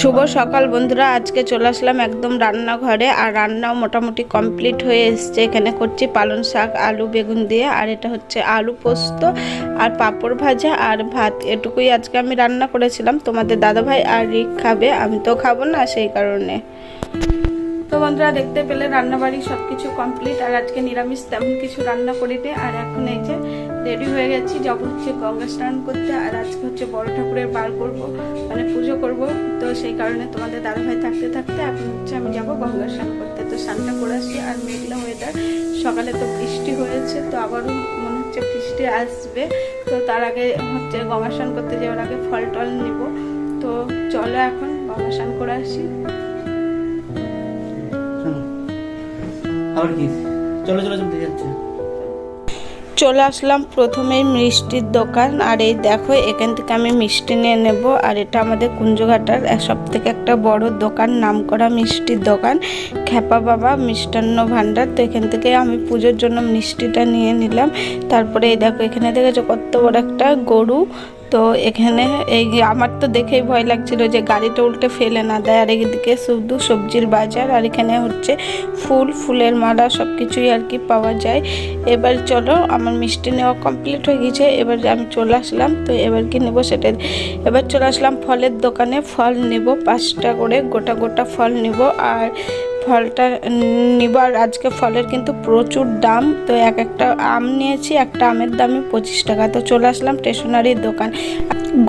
শুভ সকাল বন্ধুরা, আজকে চলে আসলাম একদম রান্নাঘরে, আর রান্নাও মোটামুটি কমপ্লিট হয়ে এসছে। এখানে করছি পালং শাক, আলু, বেগুন দিয়ে, আর এটা হচ্ছে আলু পোস্ত আর পাঁপড় ভাজা আর ভাত। এটুকুই আজকে আমি রান্না করেছিলাম। তোমাদের দাদাভাই আর রিক খাবে, আমি তো খাব না সেই কারণে। বন্ধুরা দেখতে পেলে রান্নাবাড়ি সব কিছু কমপ্লিট আর আজকে নিরামিষ তেমন কিছু রান্না করিনি। আর এখন এই যে রেডি হয়ে গেছি, যাব হচ্ছে গঙ্গা স্নান করতে, আর আজকে হচ্ছে বড় ঠাকুরের বার করব মানে পুজো করব। তো সেই কারণে তোমাদের দাদাভাই থাকতে থাকতে এখন হচ্ছে আমি যাব গঙ্গা স্নান করতে। তো স্নানটা করে আসছি আর মেঘলা ওয়েদার সকালে তো বৃষ্টি হয়েছে, তো আবারও মনে হচ্ছে বৃষ্টি আসবে। তো তার আগে হচ্ছে গঙ্গা স্নান করতে যাওয়ার আগে ফল টল নিব। তো চলো এখন গঙ্গা স্নান করে আসি। আবার কি? চলো চলো চলতে যাচ্ছে। চলে আসলাম প্রথমেই মিষ্টির দোকান, আর এই দেখো, এখান থেকে আমি মিষ্টি নিয়ে নেব, আর এটা আমাদের কুঞ্জঘাটার সব থেকে একটা বড় দোকান, নামকরা মিষ্টির দোকান, খ্যাপা বাবা মিষ্টান্ন ভাণ্ডার। তো এখান থেকে আমি পুজোর জন্য মিষ্টিটা নিয়ে নিলাম। তারপরে এই দেখো, এখানে দেখেছ কত বড় একটা গরু তো এখানে এই আমার তো দেখেই ভয় লাগছিল যে গাড়িটা উল্টে ফেলে না দেয়। আর এদিকে শুধু সবজির বাজার, আর এখানে হচ্ছে ফুল, ফুলের মালা সব কিছুই আর কি পাওয়া যায়। এবার চলো, আমার মিষ্টি নেওয়া কমপ্লিট হয়ে গেছে। এবার আমি চলে আসলাম, তো এবার কি নেব সেটা এবার চলে আসলাম ফলের দোকানে। ফল নেব পাঁচটা করে, গোটা গোটা ফল নেব। আর ফলটা নিবার আজকে ফলের কিন্তু প্রচুর দাম। তো এক একটা আম নিয়েছি, একটা আমের দামই পঁচিশ টাকা। তো চলে আসলাম স্টেশনারির দোকান।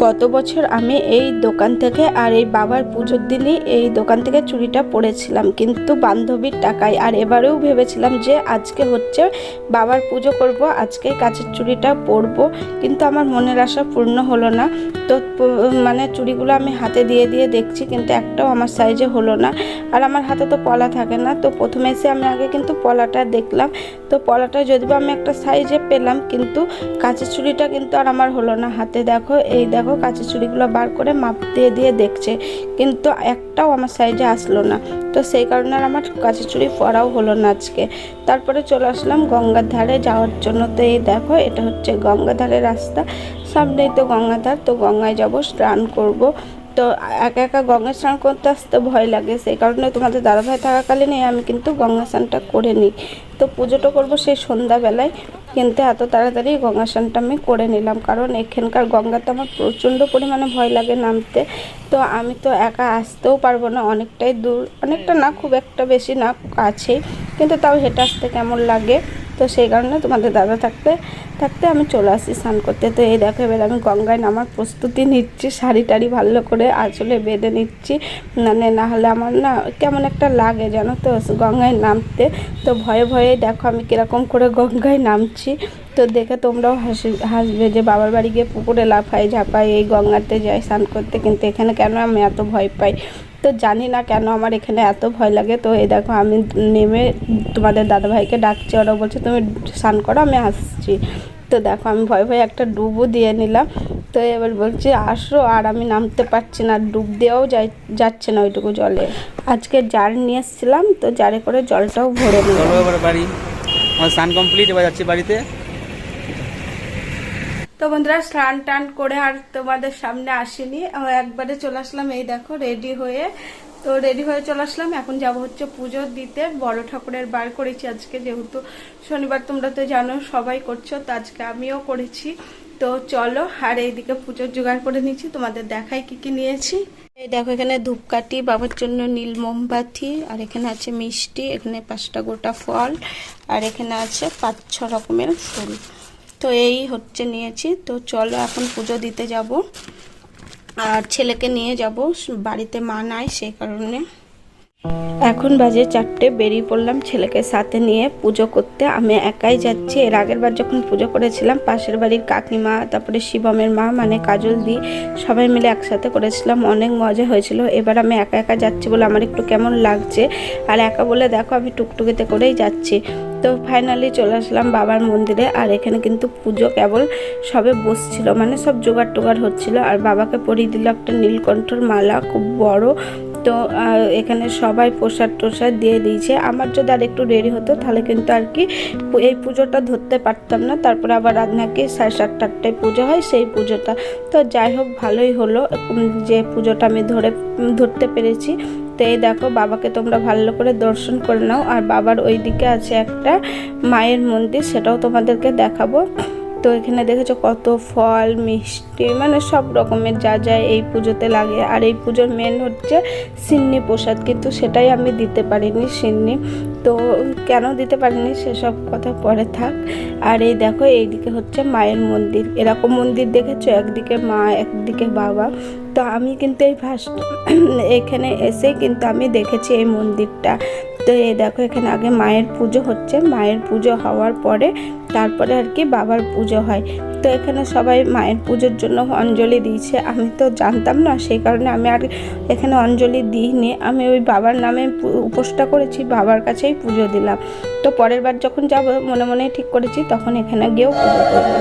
গত বছর আমি এই দোকান থেকে আর এই বাবার পুজোর দিনই এই দোকান থেকে চুড়িটা পরেছিলাম। কিন্তু বান্ধবীর টাকায়। আর এবারেও ভেবেছিলাম যে আজকে হচ্ছে বাবার পুজো করব আজকে কাছের চুড়িটা পরবো। কিন্তু আমার মনের আশা পূর্ণ হলো না। তো মানে চুড়িগুলো আমি হাতে দিয়ে দিয়ে দেখছি, কিন্তু একটাও আমার সাইজে হলো না। আর আমার হাতে তো পলা থাকে না। তো প্রথমে এসে আমি আগে কিন্তু পলাটা দেখলাম। তো পলাটা যদিও আমি একটা সাইজে পেলাম, কিন্তু কাঁচের চুড়িটা কিন্তু আর আমার হলো না। হাতে দেখো, এই দেখো কাঁচের চুড়িগুলো বার করে মাপ দিয়ে দিয়ে দেখছে। কিন্তু একটাও আমার সাইজে আসলো না। তো সেই কারণে আর আমার কাঁচের চুড়ি পরাও হলো না আজকে। তারপরে চলে আসলাম গঙ্গার ধারে যাওয়ার জন্য। তো এই দেখো, এটা হচ্ছে গঙ্গার ধারের রাস্তা। সামনেই তো গঙ্গাধার তো গঙ্গায় যাব, স্নান করব। তো একা একা গঙ্গা স্নান করতে আসতে ভয় লাগে। সেই কারণে তোমাদের দাদাভাই থাকাকালীনই আমি কিন্তু গঙ্গা স্নানটা করে নিই। তো পুজোটা করব সেই সন্ধ্যাবেলায়, কিন্তু এত তাড়াতাড়ি গঙ্গা স্নানটা আমি করে নিলাম। কারণ এখানকার গঙ্গাতে আমার প্রচণ্ড পরিমাণে ভয় লাগে নামতে। তো আমি তো একা আসতেও পারব না, অনেকটাই দূর। অনেকটা না, খুব একটা বেশি না, কাছেই। কিন্তু তাও হেঁটে আসতে কেমন লাগে? তো সেই কারণে তোমাদের দাদা থাকতে থাকতে আমি চলে আসি স্নান করতে। তো এই দেখো, এবার আমি গঙ্গায় নামার প্রস্তুতি নিচ্ছি, শাড়ি টাড়ি ভালো করে আঁচলে বেঁধে নিচ্ছি। মানে না হলে আমার না কেমন একটা লাগে জানো তো, গঙ্গায় নামতে। তো ভয়ে ভয়ে দেখো আমি কীরকম করে গঙ্গায় নামছি। তো দেখে তোমরাও হাসি, হাসবে যে বাবার বাড়ি গিয়ে পুকুরে লাফাই ঝাপাই এই গঙ্গাতে যাই স্নান করতে। কিন্তু এখানে কেন আমি এত ভয় পাই? তো জানি না কেন আমার এখানে এত ভয় লাগে। তো এই দেখো আমি নেমে তোমাদের দাদাভাইকে ডাকছি ওরা বলছে তুমি স্নান করো আমি আসছি। তো দেখো আমি ভয় ভয়ে একটা ডুবও দিয়ে নিলাম। তো এবার বলছি আসো আর আমি নামতে পারছি না ডুব দেওয়াও যাই যাচ্ছে না ওইটুকু জলে। আজকে জার নিয়ে এসেছিলাম তো জারে করে জলটাও ভরে নিলাম। বাড়ি। আমার স্নান কমপ্লিট এবার যাচ্ছি বাড়িতে। তো বন্ধুরা, স্নান টান করে আর তোমাদের সামনে আসিনি। একবারে চলে আসলাম এই দেখো রেডি হয়ে। তো রেডি হয়ে চলে আসলাম। এখন যাব হচ্ছে পুজো দিতে। বড় ঠাকুরের বার করেছি আজকে, যেহেতু শনিবার তোমরা তো জানো, সবাই করছ, তো আজকে আমিও করেছি। তো চলো, আর এইদিকে পুজোর জোগাড় করে নিচ্ছি। তোমাদের দেখাই কি কি নিয়েছি। এই দেখো, এখানে ধূপকাঠি, বাবার জন্য নীল মোমবাতি, আর এখানে আছে মিষ্টি, এখানে পাঁচটা গোটা ফল, আর এখানে আছে পাঁচ ছ রকমের ফুল। তো এই হচ্ছে নিয়েছি। তো চলো এখন পুজো দিতে যাব। আর ছেলেকে নিয়ে যাব। বাড়িতে মা নাই, সেই কারণে। এখন বাজে চারটে, বেরিয়ে পড়লাম ছেলেকে সাথে নিয়ে পুজো করতে। আমি একাই যাচ্ছি। এর আগের বার যখন পুজো করেছিলাম, পাশের বাড়ির কাকিমা, তারপরে শিবমের মা মানে কাজল দি, সবাই মিলে একসাথে করেছিলাম। অনেক মজা হয়েছিল। এবার আমি একা একা যাচ্ছি বলে আমার একটু কেমন লাগছে। আর একা বলে দেখো, আমি টুকটুকিতে করেই যাচ্ছি। তো ফাইনালি চলে আসলাম বাবার মন্দিরে। আর এখানে কিন্তু পুজো কেবল সবে বসছিল মানে সব জোগাড় টোগাড় হচ্ছিল। আর বাবাকে পরিয়ে দিল একটা নীলকণ্ঠর মালা, খুব বড়। তো এখানে সবাই প্রসাদ টোসাদ দিয়ে দিয়েছে। আমার যদি আর একটু দেরি হতো, তাহলে কিন্তু আর কি এই পুজোটা ধরতে পারতাম না। তারপরে আবার রাত নাকি সাড়ে সাতটা আটটায় পুজো হয়, সেই পুজোটা। তো যাই হোক, ভালোই হলো যে পুজোটা আমি ধরে ধরতে পেরেছি। তো এই দেখো, বাবাকে তোমরা ভালো করে দর্শন করে নাও। আর বাবার ওই দিকে আছে একটা মায়ের মন্দির, সেটাও তোমাদেরকে দেখাবো। তো এখানে দেখেছ কত ফল, মিষ্টি মানে সব রকমের যা যা এই পুজোতে লাগে। আর এই পুজোর মেন হচ্ছে সিন্নি প্রসাদ, কিন্তু সেটাই আমি দিতে পারিনি সিন্নি। তো কেন দিতে পারিনি সেসব কথা পরে থাক। আর এই দেখো, এইদিকে হচ্ছে মায়ের মন্দির। এরকম মন্দির দেখেছ? একদিকে মা, একদিকে বাবা। তো আমি কিন্তু এই ফার্স্ট এখানে এসে কিন্তু আমি দেখেছি এই মন্দিরটা। তো এই দেখো, এখানে আগে মায়ের পুজো হচ্ছে। মায়ের পুজো হওয়ার পরে তারপরে আর কি বাবার পুজো হয়। তো এখানে সবাই মায়ের পুজোর জন্য অঞ্জলি দিয়েছে। আমি তো জানতাম না, সেই কারণে আমি আর এখানে অঞ্জলি দিইনি। আমি ওই বাবার নামে উপোসটা করেছি, বাবার কাছেই পুজো দিলাম। তো পরের বার যখন যাব, মনে মনে ঠিক করেছি, তখন এখানে গিয়েও পুজো করব।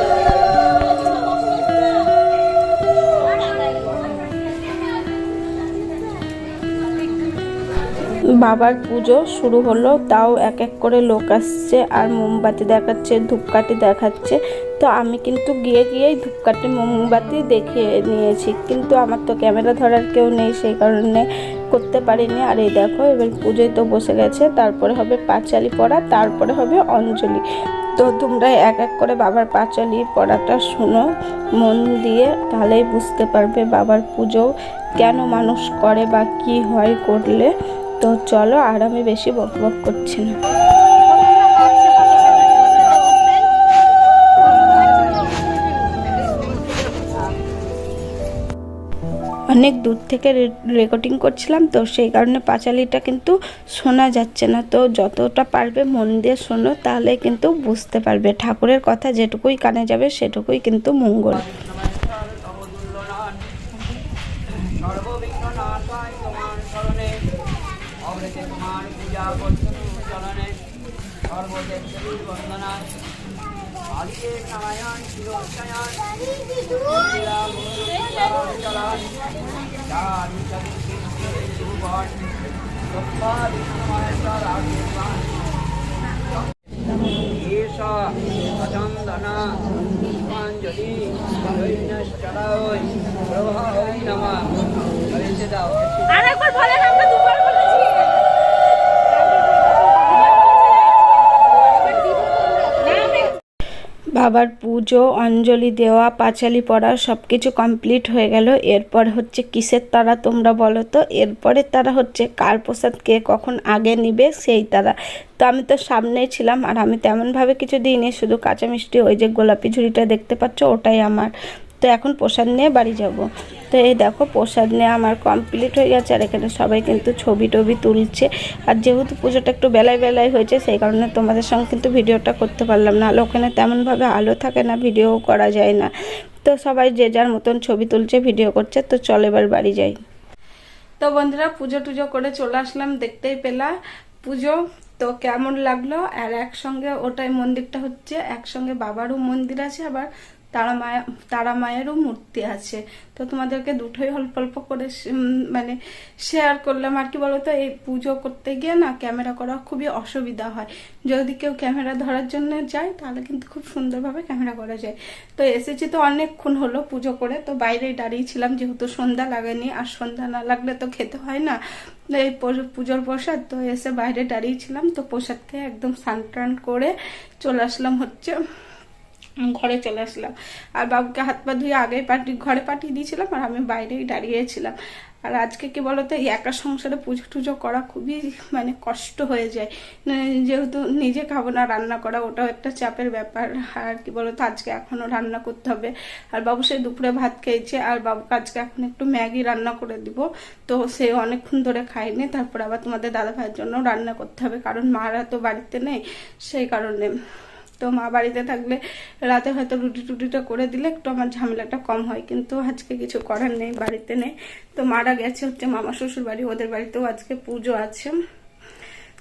বাবার পুজো শুরু হলো, তাও এক এক করে লোক আসছে আর মোমবাতি দেখাচ্ছে, ধূপকাঠি দেখাচ্ছে। তো আমি কিন্তু গিয়ে গিয়েই ধূপকাঠি, মোমবাতি দেখে নিয়েছি। কিন্তু আমার তো ক্যামেরা ধরার কেউ নেই, সেই কারণে করতে পারিনি। আর এই দেখো, এবার পুজোয় তো বসে গেছে, তারপরে হবে পাঁচালি পড়া, তারপরে হবে অঞ্জলি। তো তোমরা এক এক করে বাবার পাঁচালি পড়াটা শুনো, মন দিয়ে, তাহলেই বুঝতে পারবে বাবার পুজো কেন মানুষ করে বা কি হয় করলে। তো চলো আর আমি বেশি বক বক করছি না। অনেক দূর থেকে রেকর্ডিং করছিলাম তো সেই কারণে পাঁচালিটা কিন্তু শোনা যাচ্ছে না। তো যতটা পারবে মন দিয়ে শোনো, তাহলে কিন্তু বুঝতে পারবে। ঠাকুরের কথা যেটুকুই কানে যাবে, সেটুকুই কিন্তু মঙ্গল। চরণে সর্বদেবী বন্দনায় আলিয়ে নারায়ণ শিরোশয়ান চলান বাবার পুজো, অঞ্জলি দেওয়া, পাঁচালি পড়া সব কিছু কমপ্লিট হয়ে গেল। এরপর হচ্ছে কিসের তারা তোমরা বলো তো? এরপরে তারা হচ্ছে কার প্রসাদ কে কখন আগে নিবে? সেই তারা। তো আমি তো সামনেই ছিলাম আর আমি তেমনভাবে কিছু দিইনি, শুধু কাঁচা মিষ্টি ওই যে গোলাপি ঝুড়িটা দেখতে পাচ্ছ, ওটাই আমার। তো এখন প্রসাদ নিয়ে বাড়ি যাব। তো এই দেখো প্রসাদ নিয়ে আমার কমপ্লিট হয়ে গেছে আর এখানে সবাই কিন্তু ছবি টবি তুলছে। আর যেহেতু পুজোটা একটু বেলায় বেলায় হয়েছে, সেই কারণে তোমাদের সঙ্গে কিন্তু ভিডিওটা করতে পারলাম না। আর ওখানে তেমনভাবে আলো থাকে না, ভিডিও করা যায় না। তো সবাই যে যার মতন ছবি তুলছে, ভিডিও করছে, তো চল এবার বাড়ি যাই। তো বন্ধুরা, পুজো টুজো করে চলে আসলাম, দেখতেই পেলা পুজো। তো কেমন লাগল? আর একসঙ্গে ওটাই মন্দিরটা হচ্ছে, একসঙ্গে বাবারও মন্দির আছে আবার তারা মায়া তারা মায়েরও মূর্তি আছে। তো তোমাদেরকে দুটোই অল্প অল্প করে মানে শেয়ার করলাম। আর কি বলতো, এই পুজো করতে গিয়ে না ক্যামেরা করা খুবই অসুবিধা হয়। যদি কেউ ক্যামেরা ধরার জন্য যায়, তাহলে কিন্তু খুব সুন্দরভাবে ক্যামেরা করা যায়। তো এসেছি তো অনেকক্ষণ হলো পুজো করে। তো বাইরেই দাঁড়িয়েছিলাম যেহেতু সন্ধ্যা লাগেনি। আর সন্ধ্যা না লাগলে তো খেতে হয় না। এই পুজোর প্রসাদ, তো এসে বাইরে দাঁড়িয়েছিলাম তো প্রসাদ খেয়ে একদম স্নান টান করে চলে আসলাম হচ্ছে ঘরে চলে আসলাম। আর বাবুকে হাত পা ধুয়ে আগে পাঠিয়ে, ঘরে পাঠিয়ে দিয়েছিলাম আর আমি বাইরেই দাঁড়িয়েছিলাম। আর আজকে কি বলতো, এই একা সংসারে পুজো টুজো করা খুবই মানে কষ্ট হয়ে যায়। মানে যেহেতু নিজে খাব না, রান্না করা ওটাও একটা চাপের ব্যাপার। আর কি বলতো, আজকে এখনও রান্না করতে হবে। আর বাবু সে দুপুরে ভাত খেয়েছে, আর বাবুকে আজকে এখন একটু ম্যাগি রান্না করে দিব। তো সে অনেকক্ষণ ধরে খায়নি, তারপর আবার তোমাদের দাদা ভাইয়ের জন্য রান্না করতে হবে, কারণ মারা তো বাড়িতে নেই, সেই কারণে। তো মা বাড়িতে থাকলে রাতে হয়তো রুটি টুটিটা করে দিলে একটু আমার ঝামেলাটা কম হয়। কিন্তু আজকে কিছু করার নেই, বাড়িতে নেই। তো মারা গেছে হচ্ছে মামা শ্বশুর বাড়ি ওদের বাড়িতেও আজকে পুজো আছে।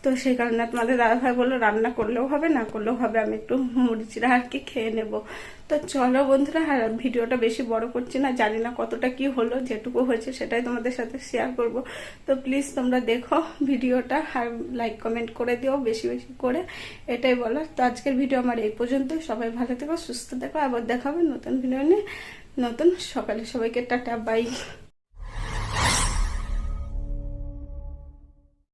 তো সেই কারণে তোমাদের দাদাভাই বলল, রান্না করলেও হবে, না করলেও হবে, আমি একটু মুড়ি আর কি খেয়ে নেব। তো চলো বন্ধুরা, আর ভিডিওটা বেশি বড় করছি না, জানি না কতটা কি হলো, যেটুকু হয়েছে সেটাই তোমাদের সাথে শেয়ার করব। তো প্লিজ তোমরা দেখো ভিডিওটা, আর লাইক কমেন্ট করে দিও বেশি বেশি করে, এটাই বলার। তো আজকের ভিডিও আমার এই পর্যন্ত, সবাই ভালো থেকো, সুস্থ থেকো, আবার দেখাবে নতুন ভিডিও নিয়ে। নতুন সকালে সবাইকে টাটা বাই